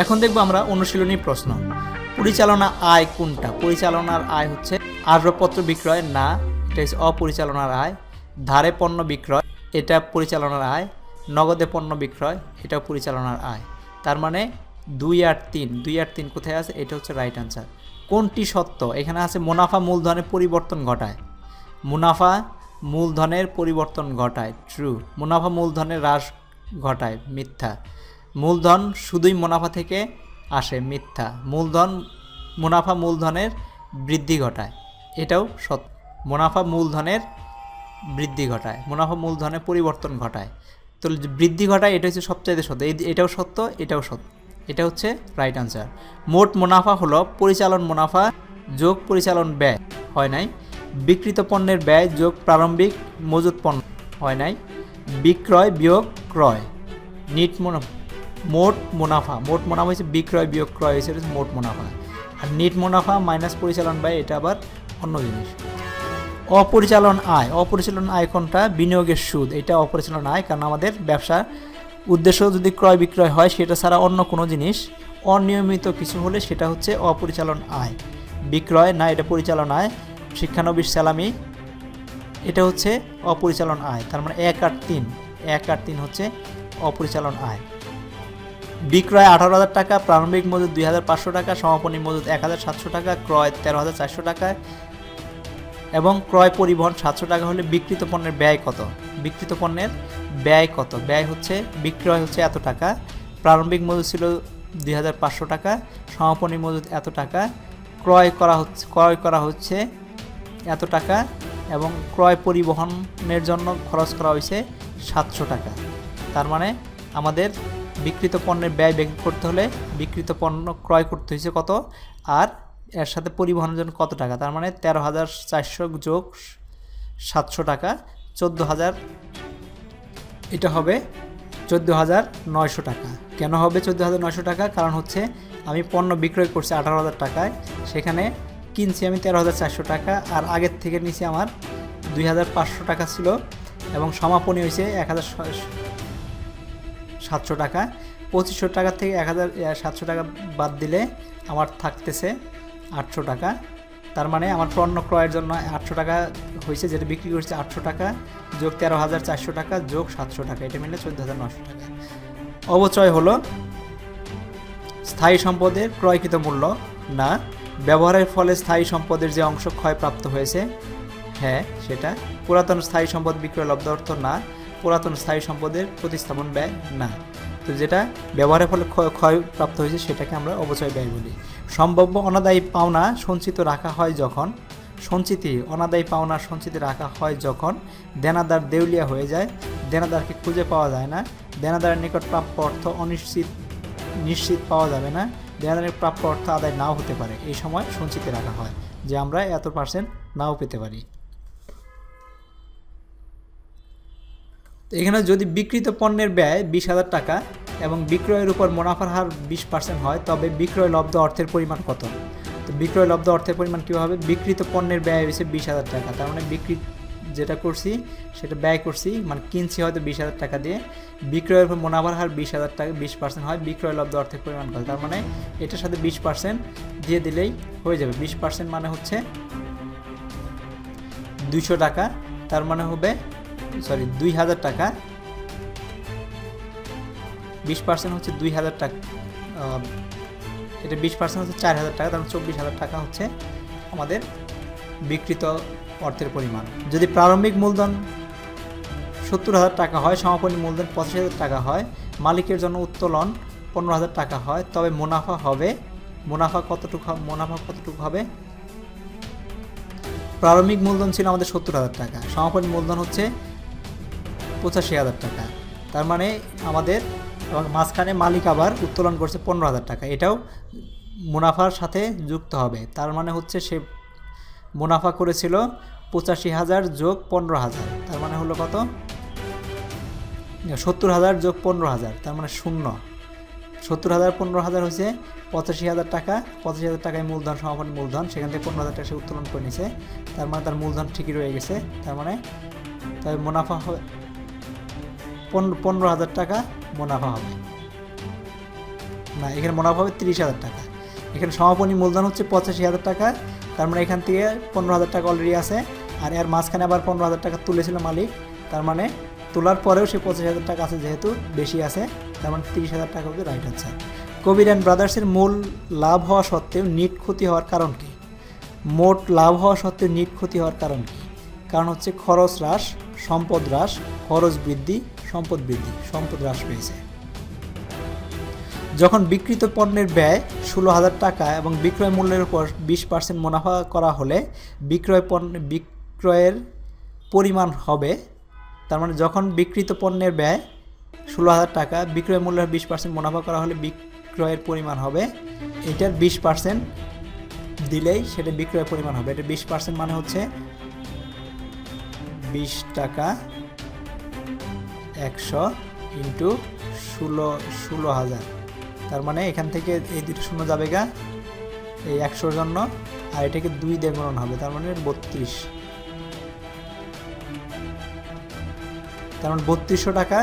এখন দেখব আমরা অনুশীলনী প্রশ্ন। পরিচালনা আয় কোনটা? পরিচালনার আয় হচ্ছে আসবাবপত্র বিক্রয় না, এটা হচ্ছে অপরিচালনার আয়। ধারে পণ্য বিক্রয়, এটা পরিচালনার আয়। নগদে পণ্য বিক্রয় এটা পরিচালনার আয়। তার মানে দুই আর তিন, দুই আর তিন কোথায় আছে? এটা হচ্ছে রাইট আনসার কোনটি সত্য? এখানে আছে মুনাফা মূলধনের পরিবর্তন ঘটায়। মুনাফা মূলধনের পরিবর্তন ঘটায় ট্রু মুনাফা মূলধনের হ্রাস ঘটায়, মিথ্যা। মূলধন শুধুই মুনাফা থেকে আসে, মিথ্যা। মূলধন, মুনাফা মূলধনের বৃদ্ধি ঘটায়। এটাও সত্য। মুনাফা মূলধনের বৃদ্ধি ঘটায়। মুনাফা মূলধনের পরিবর্তন ঘটায়। তো বৃদ্ধি ঘটায়, এটা হচ্ছে সবচাইতে সত্য। এটাও সত্য এটাও সত্য। এটা হচ্ছে রাইট আনসার মোট মুনাফা হলো পরিচালন মুনাফা যোগ পরিচালন ব্যয়। হয় নাই? বিক্রিত পণ্যের ব্যয় যোগ প্রারম্ভিক মজুত পণ্য। হয় নাই? বিক্রয় বিয়োগ ক্রয়। নিট মুনাফা মোট মুনাফা মোট মুনাফা হচ্ছে বিক্রয় বিয়োগ ক্রয় হচ্ছে মোট মুনাফা। আর নিট মুনাফা মাইনাস পরিচালন ব্যয় এটা আবার অন্য জিনিস অপরিচালন আয় অপরিচালন আয় কোনটা? বিনিয়োগের সুদ, এটা অপরিচালন আয় কারণ আমাদের ব্যবসার উদ্দেশ্য যদি ক্রয়, বিক্রয় হয়, সেটা ছাড়া অন্য কোনো জিনিস। অনিয়মিত কিছু হলে সেটা হচ্ছে অপরিচালন আয়। বিক্রয় না, এটা পরিচালন আয়। শিক্ষানবিশ স্যালামি এটা হচ্ছে অপরিচালন আয়, তার মানে এক আর তিন। এক আর তিন হচ্ছে অপরিচালন আয়। বিক্রয় আঠারো হাজার টাকা, প্রারম্ভিক মজুদ দুই হাজার পাঁচশো টাকা, সমাপনী মজুদ এক হাজার সাতশো টাকা, ক্রয় তেরো হাজার চারশো টাকায় এবং ক্রয় পরিবহন সাতশো টাকা হলে বিক্রিত পণ্যের ব্যয় কত? বিক্রিত পণ্যের ব্যয় কত? ব্যয় হচ্ছে, বিক্রয় হচ্ছে এত টাকা, প্রারম্ভিক মজুদ ছিল দুই হাজার পাঁচশো টাকা, সমাপনী মজুদ এত টাকা, ক্রয় করা হচ্ছে, ক্রয় করা হচ্ছে এত টাকা এবং ক্রয় পরিবহনের জন্য খরচ করা হয়েছে সাতশো টাকা। তার মানে আমাদের বিক্রিত পণ্যের ব্যয় বের করতে হলে বিক্রিত পণ্য ক্রয় করতে হয়েছে কত? আর এর সাথে পরিবহনের জন্য কত টাকা? তার মানে তেরো হাজার চারশো যোগ সাতশো টাকা, চোদ্দ হাজার, এটা হবে চোদ্দ হাজার নয়শো টাকা। কেন হবে চোদ্দ হাজার নয়শো টাকা? কারণ হচ্ছে আমি পণ্য বিক্রয় করছি আঠারো হাজার টাকায়, সেখানে কিনছি আমি তেরো হাজার চারশো টাকা, আর আগের থেকে নিচে আমার দুই হাজার পাঁচশো টাকা ছিল, এবং সমাপনী হয়েছে এক হাজার সাতশো টাকা। পঁচিশশো টাকা থেকে এক হাজার সাতশো টাকা বাদ দিলে আমার থাকতেছে আটশো টাকা। তার মানে আমার পণ্য ক্রয়ের জন্য আটশো টাকা হয়েছে, যেটা বিক্রি করছে আটশো টাকা, যোগ তেরো হাজার চারশো টাকা, যোগ সাতশো টাকা। এটা মিলে চোদ্দ হাজার নশো টাকা। অবচয় হলো, স্থায়ী সম্পদের ক্রয়কৃত মূল্য না। ব্যবহারের ফলে স্থায়ী সম্পদের যে অংশ ক্ষয়প্রাপ্ত হয়েছে হ্যাঁ সেটা। পুরাতন স্থায়ী সম্পদ বিক্রয় লব্ধ অর্থ না। পুরাতন স্থায়ী সম্পদের প্রতিস্থাপন ব্যয় না। তো যেটা ব্যবহারের ফলে ক্ষয় ক্ষয়প্রাপ্ত হয়েছে, সেটাকে আমরা অবচয় ব্যয় বলি। সম্ভাব্য অনাদায়ী পাওনা সঞ্চিত রাখা হয় যখন, সঞ্চিতি, অনাদায়ী পাওনা সঞ্চিত রাখা হয় যখন দেনাদার দেউলিয়া হয়ে যায়, দেনাদারকে খুঁজে পাওয়া যায় না, দেনাদারের নিকট প্রাপ্য অর্থ অনিশ্চিত, নিশ্চিত পাওয়া যাবে না, দেনাদারের প্রাপ্য অর্থ আদায় নাও হতে পারে। এই সময় সঞ্চিতে রাখা হয়, যে আমরা এত পার্সেন্ট নাও পেতে পারি। এখানে যদি বিক্রিত পণ্যের ব্যয় বিশ হাজার টাকা এবং বিক্রয়ের উপর মুনাফার হার বিশ পার্সেন্ট হয়, তবে বিক্রয় লব্ধ অর্থের পরিমাণ কত? তো বিক্রয় লব্ধ অর্থের পরিমাণ কী হবে? বিক্রিত পণ্যের ব্যয় হয়েছে বিশ হাজার টাকা। তার মানে বিক্রি যেটা করছি, সেটা ব্যয় করছি মানে কিনছি হয়তো বিশ হাজার টাকা দিয়ে, বিক্রয়ের উপর মুনাফার হার বিশ হাজার টাকা, বিশ পার্সেন্ট হয়, বিক্রয় লব্ধ অর্থের পরিমাণ কত? তার মানে এটার সাথে বিশ পার্সেন্ট দিয়ে দিলেই হয়ে যাবে। বিশ পার্সেন্ট মানে হচ্ছে দুইশো টাকা, তার মানে হবে সরি, দুই হাজার টাকা। বিশ পার্সেন্ট হচ্ছে দুই হাজার টাকা এটা বিশ পার্সেন্ট হচ্ছে চার হাজার টাকা তার চব্বিশ হাজার টাকা হচ্ছে আমাদের বিকৃত অর্থের পরিমাণ। যদি প্রারম্ভিক মূলধন সত্তর হাজার টাকা হয়, সমাপনী মূলধন পঁচিশ হাজার টাকা হয়, মালিকের জন্য উত্তোলন পনেরো হাজার টাকা হয়, তবে মুনাফা হবে, মুনাফা কতটুকু মুনাফা কতটুকু হবে? প্রারম্ভিক মূলধন ছিল আমাদের সত্তর হাজার টাকা, সমাপনী মূলধন হচ্ছে পঁচাশি হাজার টাকা। তার মানে আমাদের মাঝখানে মালিক আবার উত্তোলন করছে পনেরো হাজার টাকা। এটাও মুনাফার সাথে যুক্ত হবে। তার মানে হচ্ছে সে মুনাফা করেছিল পঁচাশি হাজার যোগ পনেরো হাজার। তার মানে হলো কত? সত্তর হাজার যোগ পনেরো হাজার। তার মানে শূন্য। সত্তর হাজার, পনেরো হাজার হয়েছে পঁচাশি হাজার টাকা। পঁচাশি হাজার টাকায় মূলধন, সমাপন মূলধন। সেখান থেকে পনেরো হাজার টাকা সে উত্তোলন করে নিছে। তার মানে তার মূলধন ঠিকই রয়ে গেছে। তার মানে তবে মুনাফা পনেরো হাজার টাকা মুনাফা হবে। না, এখানে মুনাফা হবে তিরিশ হাজার টাকা। এখানে সমাপনী মূলধন হচ্ছে পঁচাশি হাজার টাকা। তার মানে এখান থেকে পনেরো হাজার টাকা অলরেডি আছে। আর এর মাঝখানে আবার পনেরো হাজার টাকা তুলেছিল মালিক। তার মানে তোলার পরেও সে পঁচিশ হাজার টাকা আছে যেহেতু বেশি আছে। তার মানে তিরিশ হাজার টাকা হবে রাইট আনসার কবির অ্যান্ড ব্রাদার্সের মূল লাভ হওয়া সত্ত্বেও নিট ক্ষতি হওয়ার কারণ কি? মোট লাভ হওয়া সত্ত্বেও নিট ক্ষতি হওয়ার কারণ কি? কারণ হচ্ছে খরচ হ্রাস সম্পদ হ্রাস, খরচ বৃদ্ধি, সম্পদ বৃদ্ধি, সম্পদ হ্রাস পেয়েছে। যখন বিক্রিত পণ্যের ব্যয় ষোলো হাজার টাকা এবং বিক্রয় মূল্যের উপর বিশ পার্সেন্ট মুনাফা করা হলে বিক্রয় পণ্য, বিক্রয়ের পরিমাণ হবে, তার মানে যখন বিক্রিত পণ্যের ব্যয় ষোলো হাজার টাকা, বিক্রয় মূল্যের বিশ পার্সেন্ট মুনাফা করা হলে বিক্রয়ের পরিমাণ হবে, এটার বিশ পার্সেন্ট দিলেই সেটা বিক্রয়ের পরিমাণ হবে। এটা বিশ পার্সেন্ট মানে হচ্ছে বিশ টাকা একশো ইন্টু ষোলো ষোলো হাজার। তার মানে এখান থেকে এই দুটো শূন্য যাবে গা, এই একশোর জন্য, আর এটাকে দুই দিয়ে গুণন হবে, তার মানে বত্রিশ। তার মানে বত্রিশশো টাকা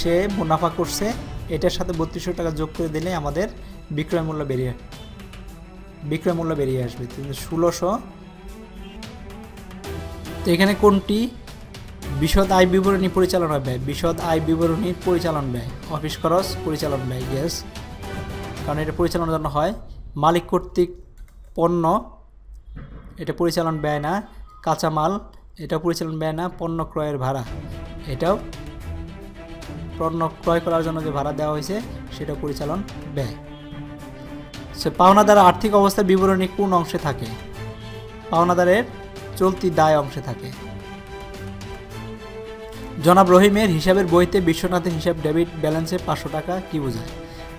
সে মুনাফা করছে, এটার সাথে বত্রিশশো টাকা যোগ করে দিলে আমাদের বিক্রয় মূল্য বেরিয়ে, বিক্রয় মূল্য বেরিয়ে আসবে। ষোলোশো, তো এখানে কোনটি? বিশদ আয় বিবরণী পরিচালনা ব্যয়, বিশদ আয় বিবরণী পরিচালন ব্যয়, অফিস খরচ পরিচালন ব্যয় গ্যাস কারণ এটা পরিচালনার জন্য হয় মালিক কর্তৃক পণ্য, এটা পরিচালন ব্যয় না, কাঁচামাল, এটা পরিচালন ব্যয় না, পণ্য ক্রয়ের ভাড়া। এটাও পণ্য ক্রয় করার জন্য যে ভাড়া দেওয়া হয়েছে, সেটা পরিচালন ব্যয়। সে পাওনাদার আর্থিক অবস্থার বিবরণী কোন অংশে থাকে? পাওনাদারের চলতি দায় অংশে থাকে। জনাব রহিমের হিসাবের বইতে বিশ্বনাথের হিসাব ডেবিট ব্যালেন্সে পাঁচশো টাকা, কি বোঝায়?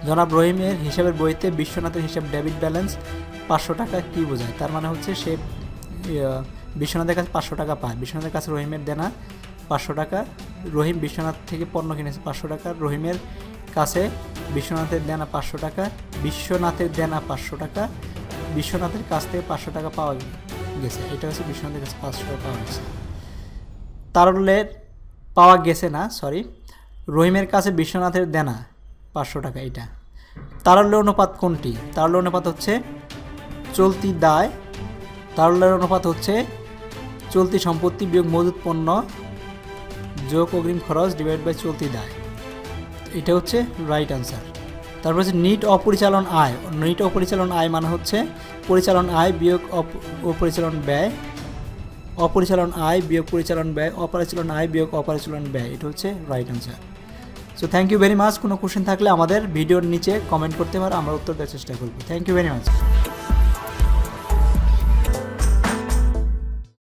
জনাব রহিমের হিসাবের বইতে বিশ্বনাথের হিসাব ডেবিট ব্যালেন্স পাঁচশো টাকা, কি বোঝায়? তার মানে হচ্ছে সে বিশ্বনাথের কাছে পাঁচশো টাকা পায়। বিশ্বনাথের কাছে রহিমের দেনা পাঁচশো টাকা, রহিম বিশ্বনাথ থেকে পণ্য কিনেছে পাঁচশো টাকা, রহিমের কাছে বিশ্বনাথের দেনা পাঁচশো টাকা, বিশ্বনাথের দেনা পাঁচশো টাকা, বিশ্বনাথের কাছ থেকে পাঁচশো টাকা পাওয়া গেছে। এটা হচ্ছে বিশ্বনাথের কাছে পাঁচশো টাকা পাওয়া গেছে। তারলের পাওয়া গেছে না সরি রহিমের কাছে বিশ্বনাথের দেনা, পাঁচশো টাকা এটা। তারল্য অনুপাত কোনটি? তারল্য অনুপাত হচ্ছে চলতি দায়। তারল্যের অনুপাত হচ্ছে চলতি সম্পত্তি বিয়োগ মজুত পণ্য যোগ অগ্রিম খরচ ডিভাইড বাই চলতি দায়। এটা হচ্ছে রাইট আনসার তারপর হচ্ছে নিট অপরিচালন আয়। নিট অপরিচালন আয় মানে হচ্ছে পরিচালন আয় বিয়োগ অপ- অপরিচালন ব্যয়। অপরিচালন আয় বিয়োগ পরিচালন ব্যয়, অপরিচালন আয় বিয়োগ অপরিচালন ব্যয়। এটা হচ্ছে right answer so thank you very much কোনো কোশ্চেন থাকলে আমাদের ভিডিওর নিচে কমেন্ট করতে পারো, আমরা উত্তর দেওয়ার চেষ্টা করব। Thank you very much